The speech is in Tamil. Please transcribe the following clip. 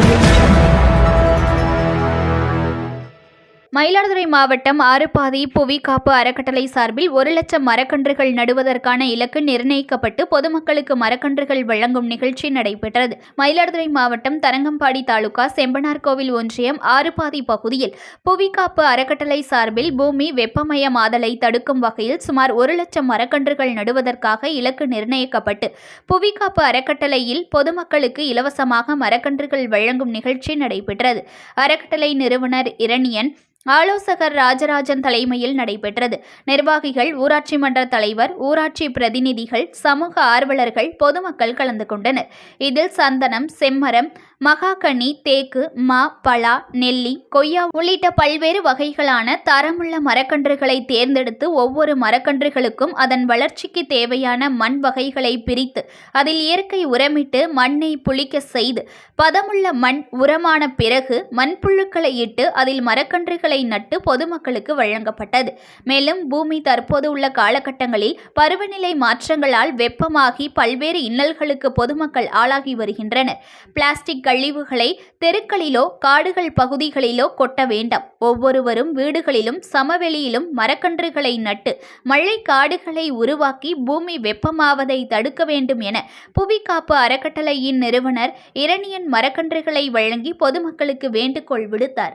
audio மயிலாடுதுறை மாவட்டம் ஆறுபாதி புவி காப்பு அறக்கட்டளை சார்பில் ஒரு லட்சம் மரக்கன்றுகள் நடுவதற்கான இலக்கு நிர்ணயிக்கப்பட்டு பொதுமக்களுக்கு மரக்கன்றுகள் வழங்கும் நிகழ்ச்சி நடைபெற்றது. மயிலாடுதுறை மாவட்டம் தரங்கம்பாடி தாலுகா செம்பனார்கோவில் ஒன்றியம் ஆறுபாதி பகுதியில் புவி காப்பு அறக்கட்டளை சார்பில் பூமி வெப்பமயமாதலை தடுக்கும் வகையில் சுமார் ஒரு லட்சம் மரக்கன்றுகள் நடுவதற்காக இலக்கு நிர்ணயிக்கப்பட்டு புவி காப்பு அறக்கட்டளையில் பொதுமக்களுக்கு இலவசமாக மரக்கன்றுகள் வழங்கும் நிகழ்ச்சி நடைபெற்றது. அறக்கட்டளை நிறுவனர் இரணியன் ஆலோசகர் ராஜராஜன் தலைமையில் நடைபெற்றது. நிர்வாகிகள் ஊராட்சி மன்ற தலைவர் ஊராட்சி பிரதிநிதிகள் சமூக ஆர்வலர்கள் பொதுமக்கள் கலந்து கொண்டனர். இதில் சந்தனம் செம்மரம் மகாகனி தேக்கு மா பலா நெல்லி கொய்யா உள்ளிட்ட பல்வேறு வகைகளான தரமுள்ள மரக்கன்றுகளை தேர்ந்தெடுத்து ஒவ்வொரு மரக்கன்றுகளுக்கும் அதன் வளர்ச்சிக்கு தேவையான மண் வகைகளை பிரித்து அதில் இயற்கை உரமிட்டு மண்ணை புளிக்க செய்து பதமுள்ள மண் உரமான பிறகு மண்புழுக்களை இட்டு அதில் மரக்கன்றுகள் நட்டு பொதுமக்களுக்கு வழங்கப்பட்டது. மேலும் பூமி தற்போது உள்ள காலகட்டங்களில் பருவநிலை மாற்றங்களால் வெப்பமாகி பல்வேறு இன்னல்களுக்கு பொதுமக்கள் ஆளாகி வருகின்றனர். பிளாஸ்டிக் கழிவுகளை தெருக்களிலோ காடுகள் பகுதிகளிலோ கொட்ட வேண்டாம். ஒவ்வொருவரும் வீடுகளிலும் சமவெளியிலும் மரக்கன்றுகளை நட்டு மழை காடுகளை உருவாக்கி பூமி வெப்பமாவதை தடுக்க வேண்டும் என புவிகாப்பு அறக்கட்டளையின் நிறுவனர் இரணியன் மரக்கன்றுகளை வழங்கி பொதுமக்களுக்கு வேண்டுகோள் விடுத்தார்.